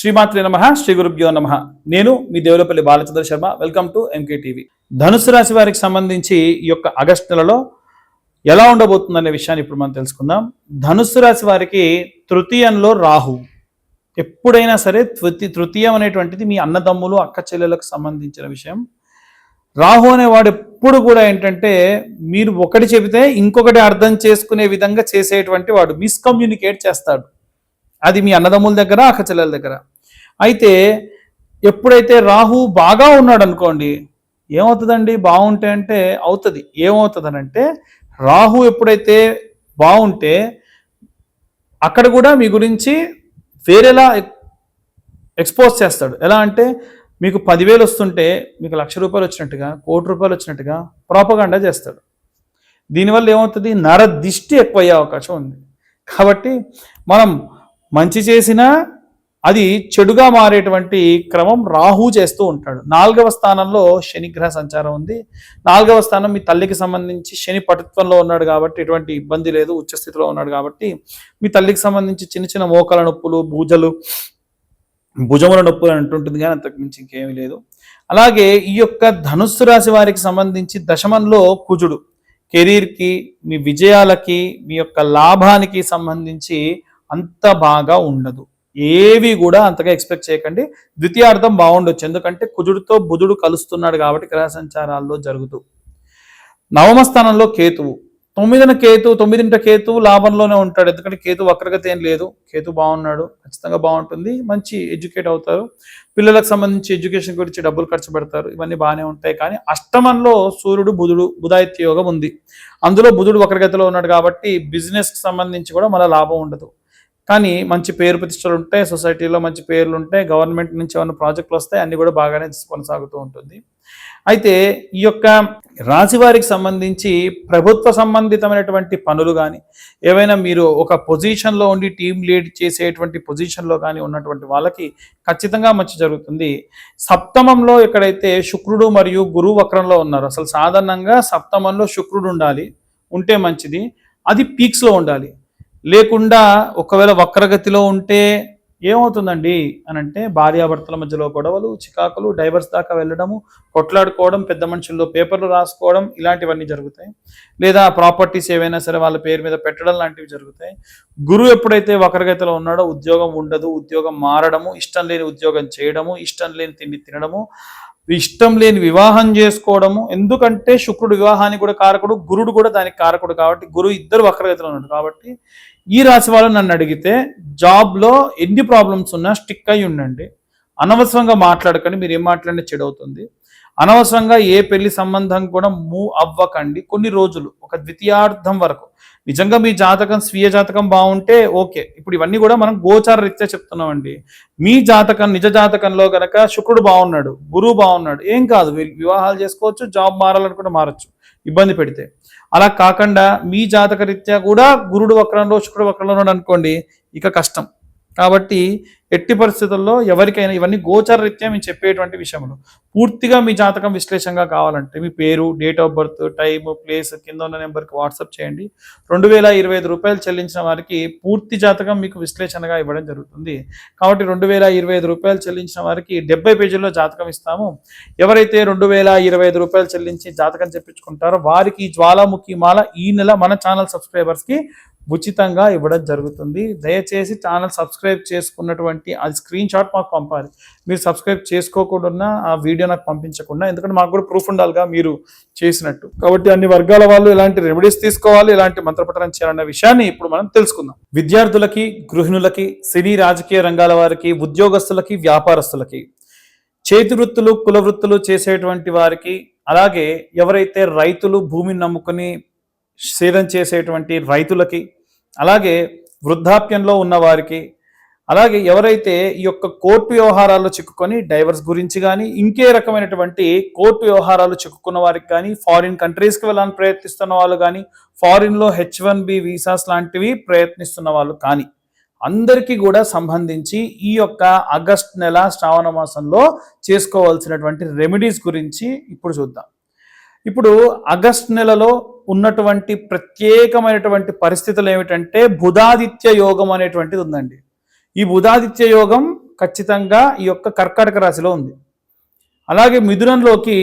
శ్రీమాత్రి నమ శ్రీ గురుభ్యో నమ. నేను మీ Devulapalli Balachandra Sharma welcome to MK TV ధనుసు రాశి వారికి సంబంధించి ఈ యొక్క ఆగస్టు నెలలో ఎలా ఉండబోతుందనే విషయాన్ని ఇప్పుడు మనం తెలుసుకుందాం. ధనుసు రాశి వారికి తృతీయంలో రాహు. ఎప్పుడైనా సరే తృతి తృతీయం అనేటువంటిది మీ అన్నదమ్ములు అక్క చెల్లెలకు సంబంధించిన విషయం. రాహు అనేవాడు ఎప్పుడు కూడా ఏంటంటే మీరు ఒకటి చెబితే ఇంకొకటి అర్థం చేసుకునే విధంగా చేసేటువంటి వాడు మిస్కమ్యూనికేట్ చేస్తాడు. అది మీ అన్నదమ్ముల దగ్గర అక్క చెల్లెల దగ్గర. అయితే ఎప్పుడైతే రాహు బాగా ఉన్నాడు అనుకోండి ఏమవుతుందండి? బాగుంటే అంటే అవుతుంది. ఏమవుతుందనంటే రాహు ఎప్పుడైతే బాగుంటే అక్కడ కూడా మీ గురించి వేరేలా ఎక్స్పోజ్ చేస్తాడు. ఎలా అంటే మీకు పదివేలు వస్తుంటే మీకు లక్ష రూపాయలు వచ్చినట్టుగా కోటి రూపాయలు వచ్చినట్టుగా ప్రాపగాండా చేస్తాడు. దీనివల్ల ఏమవుతుంది? నర దిష్టి ఎక్కువయ్యే అవకాశం ఉంది. కాబట్టి మనం మంచి చేసినా అది చెడుగా మారేటువంటి క్రమం రాహు చేస్తూ ఉంటాడు. నాలుగవ స్థానంలో శనిగ్రహ సంచారం ఉంది. నాలుగవ స్థానం మీ తల్లికి సంబంధించి శని పటుత్వంలో ఉన్నాడు కాబట్టి ఎటువంటి ఇబ్బంది లేదు ఉచ్చస్థితిలో ఉన్నాడు కాబట్టి మీ తల్లికి సంబంధించి చిన్న చిన్న మోకాల నొప్పులు భూజలు భుజముల నొప్పులు అంటుంటుంది కానీ అంతకు మించి ఇంకేమీ లేదు. అలాగే ఈ యొక్క ధనుస్సు రాశి వారికి సంబంధించి దశమంలో కుజుడు. కెరీర్కి మీ విజయాలకి మీ యొక్క లాభానికి సంబంధించి అంత బాగా ఉండదు. ఏవి కూడా అంతగా ఎక్స్పెక్ట్ చేయకండి. ద్వితీయార్థం బాగుండొచ్చు. ఎందుకంటే కుజుడితో బుధుడు కలుస్తున్నాడు కాబట్టి గ్రహ సంచారాల్లో జరుగుతూ. నవమ స్థానంలో కేతువు. తొమ్మిదిన కేతు తొమ్మిదింట కేతు లాభంలోనే ఉంటాడు. ఎందుకంటే కేతు వక్రగతి ఏం లేదు. కేతు బాగున్నాడు. ఖచ్చితంగా బాగుంటుంది. మంచి ఎడ్యుకేట్ అవుతారు. పిల్లలకు సంబంధించి ఎడ్యుకేషన్ గురించి డబ్బులు ఖర్చు పెడతారు. ఇవన్నీ బాగానే ఉంటాయి. కానీ అష్టమంలో సూర్యుడు బుధుడు బుధాయిత్య యోగం ఉంది. అందులో బుధుడు వక్రగతిలో ఉన్నాడు కాబట్టి బిజినెస్కి సంబంధించి కూడా మన లాభం ఉండదు. కానీ మంచి పేరు ప్రతిష్టలు ఉంటాయి సొసైటీలో మంచి పేర్లు ఉంటాయి గవర్నమెంట్ నుంచి ఏమైనా ప్రాజెక్టులు వస్తాయి అన్ని కూడా బాగానే కొనసాగుతూ ఉంటుంది. అయితే ఈ యొక్క రాశివారికి సంబంధించి ప్రభుత్వ సంబంధితమైనటువంటి పనులు కానీ ఏవైనా మీరు ఒక పొజిషన్లో ఉండి టీం లీడ్ చేసేటువంటి పొజిషన్లో కానీ ఉన్నటువంటి వాళ్ళకి ఖచ్చితంగా మంచి జరుగుతుంది. సప్తమంలో ఎక్కడైతే శుక్రుడు మరియు గురువు వక్రంలో ఉన్నారు అసలు సాధారణంగా సప్తమంలో శుక్రుడు ఉండాలి ఉంటే మంచిది. అది పీక్స్లో ఉండాలి. లేకుండా ఒకవేళ వక్రగతిలో ఉంటే ఏమవుతుందండి? అని అంటే భార్యాభర్తల మధ్యలో గొడవలు చికాకులు డైవర్స్ దాకా వెళ్ళడము కొట్లాడుకోవడం పెద్ద మనుషుల్లో పేపర్లు రాసుకోవడం ఇలాంటివన్నీ జరుగుతాయి. లేదా ప్రాపర్టీస్ ఏవైనా సరే వాళ్ళ పేరు మీద పెట్టడం లాంటివి జరుగుతాయి. గురువు ఎప్పుడైతే వక్రగతిలో ఉన్నాడో ఉద్యోగం ఉండదు ఉద్యోగం మారడము ఇష్టం లేని ఉద్యోగం చేయడము ఇష్టం లేని తిండి తినడము ఇష్టం లేని వివాహం చేసుకోవడము. ఎందుకంటే శుక్రుడు వివాహానికి కూడా కారకుడు గురుడు కూడా దానికి కారకుడు కాబట్టి గురువు ఇద్దరు వక్రగతిలో ఉన్నాడు కాబట్టి ఈ రాశి వాళ్ళు నన్ను అడిగితే జాబ్లో ఎన్ని ప్రాబ్లమ్స్ ఉన్నా స్టిక్ అయి ఉండండి. అనవసరంగా మాట్లాడకండి మీరు ఏం మాట్లాడినా చెడు అవుతుంది అనవసరంగా ఏ పెళ్ళి సంబంధం కూడా మూవ్ అవ్వకండి. కొన్ని రోజులు ఒక ద్వితీయార్థం వరకు. నిజంగా మీ జాతకం స్వీయ జాతకం బాగుంటే ఓకే. ఇప్పుడు ఇవన్నీ కూడా మనం గోచార రీత్యా చెప్తున్నామండి. మీ జాతకం నిజ జాతకంలో కనుక శుక్రుడు బాగున్నాడు గురువు బాగున్నాడు ఏం కాదు. వీళ్ళు వివాహాలు చేసుకోవచ్చు జాబ్ మారాలనుకుంటే మారచ్చు ఇబ్బంది పెడితే. అలా కాకుండా మీ జాతక రీత్యా కూడా గురుడు వక్రంలో శుక్రుడు వక్రంలో ఉన్నాడు అనుకోండి ఇక కష్టం. కాబట్టి ఎట్టి పరిస్థితుల్లో ఎవరికైనా ఇవన్నీ గోచర రీత్యా మేము చెప్పేటువంటి విషయములు. పూర్తిగా మీ జాతకం విశ్లేషంగా కావాలంటే మీ పేరు date of birth time place కింద ఉన్న నెంబర్కి వాట్సాప్ చేయండి. రెండు వేల ఇరవై ఐదు రూపాయలు చెల్లించిన వారికి పూర్తి జాతకం మీకు విశ్లేషణగా ఇవ్వడం జరుగుతుంది. కాబట్టి రెండు వేల ఇరవై ఐదు రూపాయలు చెల్లించిన వారికి డెబ్బై పేజీల్లో జాతకం ఇస్తాము. ఎవరైతే రెండు వేల ఇరవై ఐదు రూపాయలు చెల్లించి జాతకం చెప్పించుకుంటారో వారికి జ్వాలాముఖి మాల ఈ నెల మన ఛానల్ సబ్స్క్రైబర్స్కి ఉచితంగా ఇవ్వడం జరుగుతుంది. దయచేసి ఛానల్ సబ్స్క్రైబ్ చేసుకున్నటువంటి అది స్క్రీన్ షాట్ మాకు పంపాలి. మీరు సబ్స్క్రైబ్ చేసుకోకుండా ఆ వీడియో నాకు పంపించకుండా ఎందుకంటే మాకు కూడా ప్రూఫ్ ఉండాలిగా మీరు చేసినట్టు. కాబట్టి అన్ని వర్గాల వాళ్ళు ఎలాంటి రెమెడీస్ తీసుకోవాలి ఇలాంటి మంత్రపఠనం చేయాలన్న విషయాన్ని ఇప్పుడు మనం తెలుసుకుందాం. విద్యార్థులకి గృహిణులకి సినీ రాజకీయ రంగాల వారికి ఉద్యోగస్తులకి వ్యాపారస్తులకి చేతి వృత్తులు కుల వృత్తులు చేసేటువంటి వారికి అలాగే ఎవరైతే రైతులు భూమిని నమ్ముకుని సేదం చేసేటువంటి రైతులకి అలాగే వృద్ధాప్యంలో ఉన్న వారికి అలాగే ఎవరైతే ఈ యొక్క కోర్టు వ్యవహారాల్లో చిక్కుకొని డైవర్స్ గురించి కానీ ఇంకే రకమైనటువంటి కోర్టు వ్యవహారాలు చిక్కుకున్న వారికి కానీ ఫారిన్ కంట్రీస్కి వెళ్ళాలని ప్రయత్నిస్తున్న వాళ్ళు కానీ ఫారిన్లో హెచ్ వన్ బి వీసాస్ లాంటివి ప్రయత్నిస్తున్న వాళ్ళు కానీ అందరికీ కూడా సంబంధించి ఈ యొక్క ఆగస్ట్ నెల శ్రావణ మాసంలో చేసుకోవాల్సినటువంటి రెమెడీస్ గురించి ఇప్పుడు చూద్దాం. ఇప్పుడు ఆగస్ట్ నెలలో ఉన్నటువంటి ప్రత్యేకమైనటువంటి పరిస్థితులు ఏమిటంటే బుధాదిత్య యోగం అనేటువంటిది ఉందండి. ఈ బుధాదిత్య యోగం ఖచ్చితంగా ఈ యొక్క కర్కాటక రాశిలో ఉంది. అలాగే మిథునంలోకి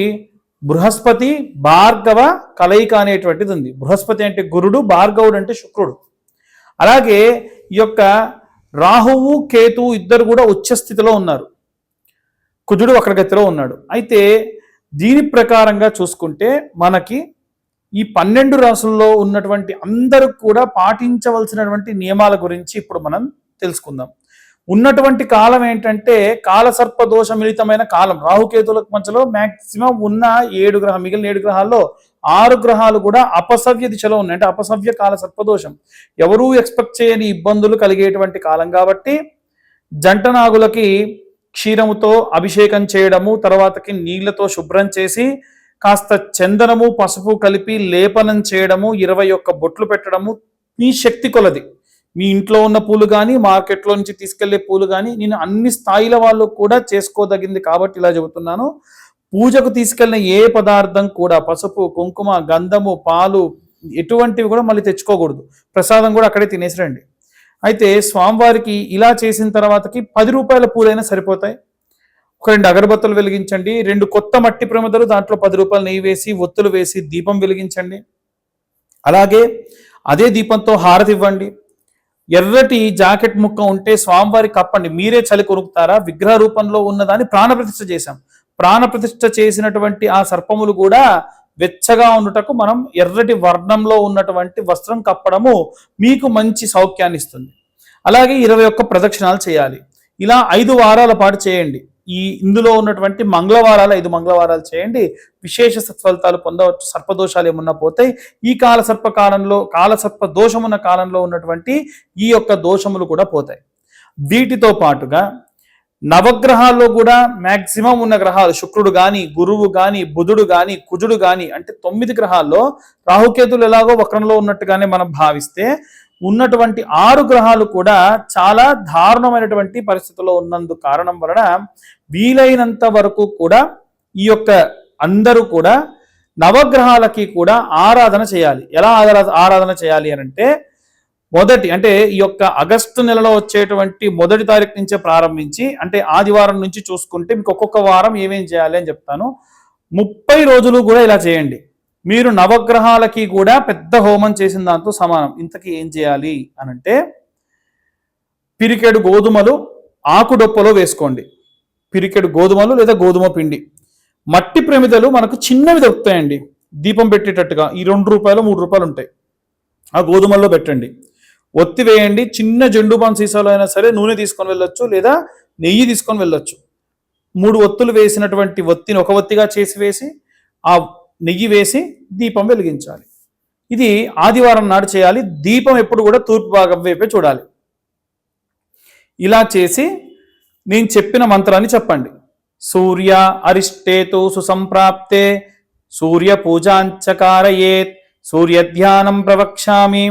బృహస్పతి భార్గవ కలయిక అనేటువంటిది ఉంది. బృహస్పతి అంటే గురుడు భార్గవుడు అంటే శుక్రుడు. అలాగే ఈ యొక్క రాహువు కేతువు ఇద్దరు కూడా ఉచ్చ స్థితిలో ఉన్నారు. కుజుడు వక్రగతిలో ఉన్నాడు. అయితే దీని ప్రకారంగా చూసుకుంటే మనకి ఈ పన్నెండు రాసుల్లో ఉన్నటువంటి అందరూ కూడా పాటించవలసినటువంటి నియమాల గురించి ఇప్పుడు మనం తెలుసుకుందాం. ఉన్నటువంటి కాలం ఏంటంటే కాలసర్ప దోష మిళితమైన కాలం. రాహుకేతులకు మధ్యలో మాక్సిమం ఉన్న ఏడు గ్రహం మిగిలిన ఏడు గ్రహాల్లో ఆరు గ్రహాలు కూడా అపసవ్య దిశలో ఉన్నాయి. అంటే అపసవ్య కాల సర్పదోషం ఎవరూ ఎక్స్పెక్ట్ చేయని ఇబ్బందులు కలిగేటువంటి కాలం కాబట్టి జంట నాగులకి క్షీరముతో అభిషేకం చేయడము తర్వాతకి నీళ్ళతో శుభ్రం చేసి కాస్త చందనము పసుపు కలిపి లేపనం చేయడము ఇరవై ఒక్క బొట్లు పెట్టడము మీ శక్తి కొలది. మీ ఇంట్లో ఉన్న పూలు కానీ మార్కెట్లో నుంచి తీసుకెళ్ళే పూలు కానీ నేను అన్ని స్థాయిల వాళ్ళు కూడా చేసుకోదగింది కాబట్టి ఇలా చెబుతున్నాను. పూజకు తీసుకెళ్ళిన ఏ పదార్థం కూడా పసుపు కుంకుమ గంధము పాలు ఎటువంటివి కూడా మళ్ళీ తెచ్చుకోకూడదు. ప్రసాదం కూడా అక్కడే తినేసిరండి. అయితే స్వామివారికి ఇలా చేసిన తర్వాతకి పది రూపాయల పూలైనా సరిపోతాయి. ఒక రెండు అగరబత్తులు వెలిగించండి రెండు కొత్త మట్టి ప్రమిదలు దాంట్లో పది రూపాయలు నెయ్యి వేసి ఒత్తులు వేసి దీపం వెలిగించండి. అలాగే అదే దీపంతో హారతి ఇవ్వండి. ఎర్రటి జాకెట్ ముక్క ఉంటే స్వామివారి కప్పండి. మీరే చలి కొనుక్కుతారా? విగ్రహ రూపంలో ఉన్నదాన్ని ప్రాణప్రతిష్ఠ చేశాం. ప్రాణప్రతిష్ఠ చేసినటువంటి ఆ సర్పములు కూడా వెచ్చగా ఉండుటకు మనం ఎర్రటి వర్ణంలో ఉన్నటువంటి వస్త్రం కప్పడము మీకు మంచి సౌఖ్యాన్ని ఇస్తుంది. అలాగే ఇరవై ఒక్క ప్రదక్షిణాలు చేయాలి. ఇలా ఐదు వారాల పాటు చేయండి. ఈ ఇందులో ఉన్నటువంటి మంగళవారాలు ఐదు మంగళవారాలు చేయండి. విశేష సత్ఫలితాలు పొందవచ్చు. సర్పదోషాలు ఏమన్నా పోతాయి. ఈ కాల సర్ప కాలంలో కాలసర్ప దోషమున్న కాలంలో ఉన్నటువంటి ఈ యొక్క దోషములు కూడా పోతాయి. వీటితో పాటుగా నవగ్రహాల్లో కూడా మ్యాక్సిమం ఉన్న గ్రహాలు శుక్రుడు గాని గురువు గాని బుధుడు గాని కుజుడు గాని అంటే తొమ్మిది గ్రహాల్లో రాహుకేతులు ఎలాగో వక్రంలో ఉన్నట్టుగానే మనం భావిస్తే ఉన్నటువంటి ఆరు గ్రహాలు కూడా చాలా దారుణమైనటువంటి పరిస్థితుల్లో ఉన్నందు కారణం వలన వీలైనంత వరకు కూడా ఈ యొక్క అందరూ కూడా నవగ్రహాలకి కూడా ఆరాధన చేయాలి. ఎలా ఆరాధన చేయాలి అని అంటే మొదటి అంటే ఈ యొక్క ఆగస్టు నెలలో వచ్చేటువంటి మొదటి తారీఖు నుంచే ప్రారంభించి అంటే ఆదివారం నుంచి చూసుకుంటే మీకు ఒక్కొక్క వారం ఏమేం చేయాలి అని చెప్తాను. ముప్పై రోజులు కూడా ఇలా చేయండి. మీరు నవగ్రహాలకి కూడా పెద్ద హోమం చేసిన దాంతో సమానం. ఇంతకీ ఏం చేయాలి అనంటే పిరికెడు గోధుమలు ఆకుడొప్పలో వేసుకోండి. పిరికెడు గోధుమలు లేదా గోధుమ పిండి. మట్టి ప్రమిదలు మనకు చిన్నవి దొరుకుతాయండి. దీపం పెట్టేటట్టుగా ఈ రెండు రూపాయలు మూడు రూపాయలు ఉంటాయి. ఆ గోధుమల్లో పెట్టండి. ఒత్తి వేయండి. చిన్న జెండు బాన్ సీసాలో అయినా సరే నూనె తీసుకొని వెళ్ళొచ్చు లేదా నెయ్యి తీసుకొని వెళ్ళొచ్చు. మూడు ఒత్తులు వేసినటువంటి ఒత్తిని ఒక ఒత్తిగా చేసి వేసి ఆ నెయ్యి వేసి దీపం వెలిగించాలి. ఇది ఆదివారం నాడు చేయాలి. దీపం ఎప్పుడు కూడా తూర్పు భాగం వైపే చూడాలి. ఇలా చేసి నేను చెప్పిన మంత్రాన్ని చెప్పండి. సూర్య అరిష్టేతు సుసంప్రాప్తే సూర్య పూజాంచకారయేత్ సూర్య ధ్యానం ప్రవక్ష్యామి.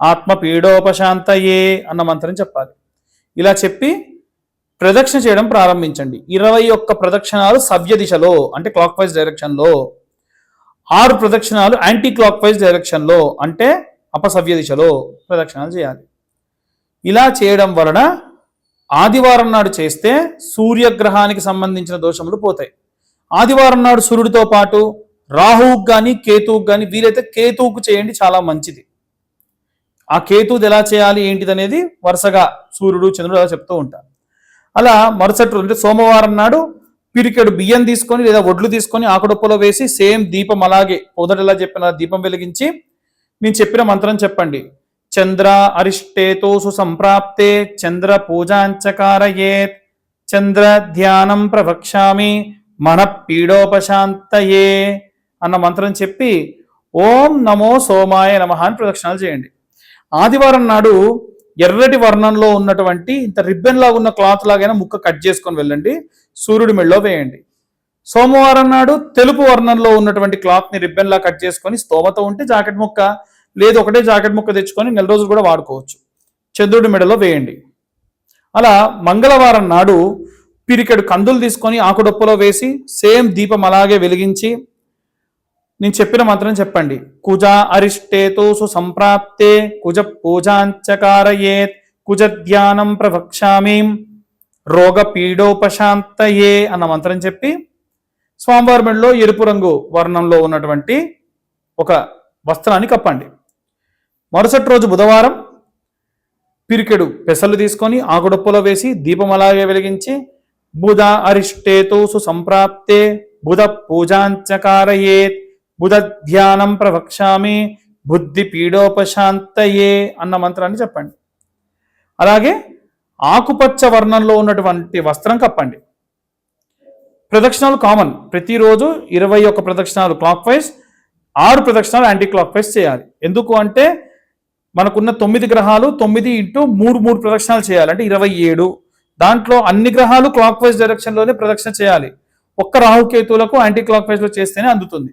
ఆత్మ పీడోపశాంతయే అన్న మంత్రం చెప్పాలి. ఇలా చెప్పి ప్రదక్షిణ చేయడం ప్రారంభించండి. ఇరవై ఒక్క ప్రదక్షిణాలు సవ్య దిశలో అంటే క్లాక్ వైజ్ డైరెక్షన్లో ఆరు ప్రదక్షిణాలు యాంటీ క్లాక్ వైజ్ డైరెక్షన్లో అంటే అపసవ్య దిశలో ప్రదక్షిణాలు చేయాలి. ఇలా చేయడం వలన ఆదివారం నాడు చేస్తే సూర్యగ్రహానికి సంబంధించిన దోషములు పోతాయి. ఆదివారం నాడు సూర్యుడితో పాటు రాహువుకు కానీ కేతువుకు కానీ వీలైతే కేతువుకు చేయండి చాలా మంచిది. ఆ కేతువుది ఎలా చేయాలి ఏంటిది అనేది వరుసగా సూర్యుడు చంద్రుడు అలా చెప్తూ ఉంటారు. అలా మరుసటి రోజు అంటే సోమవారం నాడు పిరికెడు బియ్యం తీసుకొని లేదా ఒడ్లు తీసుకొని ఆకుడొప్పలో వేసి సేమ్ దీపం అలాగే పొదటిలా చెప్పిన దీపం వెలిగించి నేను చెప్పిన మంత్రం చెప్పండి. చంద్ర అరిష్టేతో సుసంప్రాప్తే చంద్ర పూజాంచకారయేత్ చంద్ర ధ్యానం ప్రవక్ష్యామి మన పీడోపశాంతయే అన్న మంత్రం చెప్పి ఓం నమో సోమాయ నమ అని ప్రదక్షిణాలు చేయండి. ఆదివారం నాడు ఎర్రటి వర్ణంలో ఉన్నటువంటి ఇంత రిబ్బన్ లాగా ఉన్న క్లాత్ లాగైనా ముక్క కట్ చేసుకొని వెళ్ళండి. సూర్యుడి మెళ్ళో వేయండి. సోమవారం నాడు తెలుపు వర్ణంలో ఉన్నటువంటి క్లాత్ని లా కట్ చేసుకొని స్తోమత ఉంటే జాకెట్ ముక్క లేదు ఒకటే జాకెట్ ముక్క తెచ్చుకొని నెల రోజులు కూడా వాడుకోవచ్చు. చంద్రుడి మెడలో వేయండి. అలా మంగళవారం నాడు పిరికెడు కందులు తీసుకొని ఆకుడొప్పలో వేసి సేమ్ దీపం అలాగే వెలిగించి నేను చెప్పిన మంత్రం చెప్పండి. కుజ అరిష్టేతో సుసంప్రాప్తే కుజ పూజాంచకారయేత్ కుజ ధ్యానం ప్రవక్ష్యామి రోగ పీడోపశాంతయే అన్న మంత్రం చెప్పి స్వామివారి మెడలో ఎరుపు రంగు వర్ణంలో ఉన్నటువంటి ఒక వస్త్రాన్ని కప్పండి. మరుసటి రోజు బుధవారం పిరికెడు పెసలు తీసుకొని ఆకుడప్పులో వేసి దీపం అలాగే వెలిగించి బుధ అరిష్టేతో సుసంప్రాప్తే బుధ పూజాంచకారయేత్ బుధ ధ్యానం ప్రవక్ష్యామి బుద్ధి పీడోపశాంతయే అన్న మంత్రాన్ని చెప్పండి. అలాగే ఆకుపచ్చ వర్ణంలో ఉన్నటువంటి వస్త్రం కప్పండి. ప్రదక్షిణాలు కామన్. ప్రతిరోజు ఇరవై ఒక్క ప్రదక్షిణాలు క్లాక్ వైజ్ ఆరు ప్రదక్షిణాలు యాంటీ క్లాక్ వైజ్ చేయాలి. ఎందుకు అంటే మనకున్న తొమ్మిది గ్రహాలు తొమ్మిది ఇంటూ మూడు మూడు ప్రదక్షిణాలు చేయాలి. అంటే ఇరవై ఏడు. దాంట్లో అన్ని గ్రహాలు క్లాక్ వైజ్ డైరెక్షన్లోనే ప్రదక్షిణ చేయాలి. ఒక్క రాహుకేతువులకు యాంటీ క్లాక్ వైజ్లో చేస్తేనే అందుతుంది.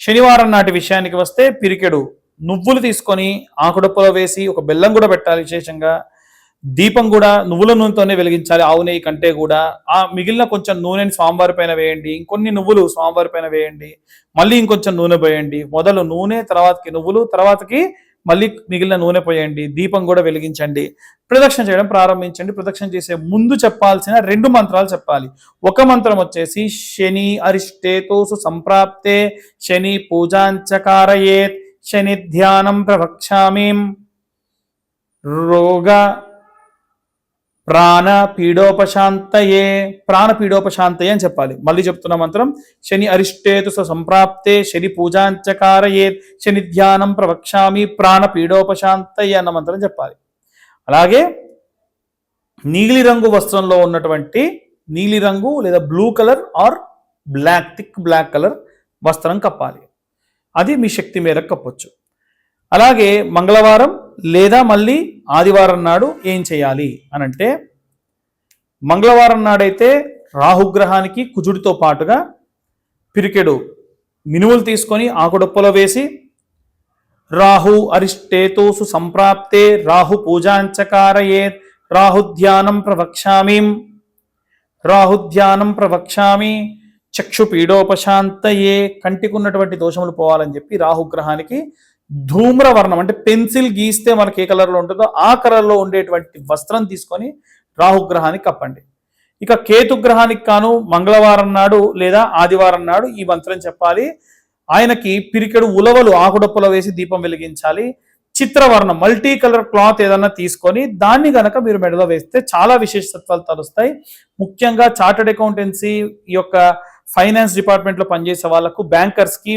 శనివారం నాటి విషయానికి వస్తే పిరికెడు నువ్వులు తీసుకొని ఆకుడప్పలో వేసి ఒక బెల్లం కూడా పెట్టాలి విశేషంగా. దీపం కూడా నువ్వుల నూనెతోనే వెలిగించాలి. ఆవు నెయ్యి కంటే కూడా. ఆ మిగిలిన కొంచెం నూనెని స్వామివారి పైన వేయండి. ఇంకొన్ని నువ్వులు స్వామివారి పైన వేయండి. మళ్ళీ ఇంకొంచెం నూనె పోయండి. మొదలు నూనె తర్వాతకి నువ్వులు తర్వాతకి మళ్ళీ మిగిలిన నూనె పోయండి దీపం కూడా వెలిగించండి. ప్రదక్షిణ చేయడం ప్రారంభించండి. ప్రదక్షిణ చేసే ముందు చెప్పాల్సిన రెండు మంత్రాలు చెప్పాలి. ఒక మంత్రం వచ్చేసి శని అరిష్టేతోసు సంప్రాప్తే శని పూజాంచకారయేత్ శని ధ్యానం ప్రవక్షామీం రోగ ప్రాణ పీడోపశాంతయే ప్రాణ పీడోపశాంతయే అని చెప్పాలి. మళ్ళీ చెప్తున్న మంత్రం శని అరిష్టేతు సంప్రాప్తే శని పూజాంచకారయే శని ధ్యానం ప్రవక్ష్యామి ప్రాణ పీడోపశాంతయే అన్న మంత్రం చెప్పాలి. అలాగే నీలిరంగు వస్త్రంలో ఉన్నటువంటి నీలిరంగు లేదా blue colour or black thick black colour వస్త్రం కప్పాలి. అది మీ శక్తి మేరకు కప్పొచ్చు. అలాగే మంగళవారం లేదా మళ్ళీ ఆదివారం నాడు ఏం చేయాలి అని అంటే మంగళవారం నాడైతే రాహుగ్రహానికి కుజుడితో పాటుగా పిరికెడు మినువులు తీసుకొని ఆకుడొప్పలో వేసి రాహు అరిష్టేతోసు సంప్రాప్తే రాహు పూజాంచకారయే రాహుధ్యానం ప్రవక్ష్యామీం రాహుధ్యానం ప్రవక్ష్యామి చక్షు పీడోపశాంతయే కంటికున్నటువంటి దోషములు పోవాలని చెప్పి రాహుగ్రహానికి ధూమ్రవర్ణం అంటే పెన్సిల్ గీస్తే మనకి ఏ కలర్లో ఉంటుందో ఆ కలర్లో ఉండేటువంటి వస్త్రం తీసుకొని రాహుగ్రహానికి కప్పండి. ఇక కేతుగ్రహానికి కాను మంగళవారం నాడు లేదా ఆదివారం నాడు ఈ మంత్రం చెప్పాలి. ఆయనకి పిరికెడు ఉలవలు ఆకుడప్పులో వేసి దీపం వెలిగించాలి. చిత్రవర్ణం మల్టీ కలర్ క్లాత్ ఏదన్నా తీసుకొని దాన్ని గనక మీరు మెడలో వేస్తే చాలా విశేషత్వాలు తలుస్తాయి. ముఖ్యంగా చార్టెడ్ అకౌంటెన్సీ ఈ యొక్క ఫైనాన్స్ డిపార్ట్మెంట్లో పనిచేసే వాళ్ళకు బ్యాంకర్స్కి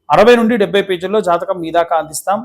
అరవై నుండి డెబ్బై పేజీల్లో జాతకం మీ దాకా అందిస్తాం.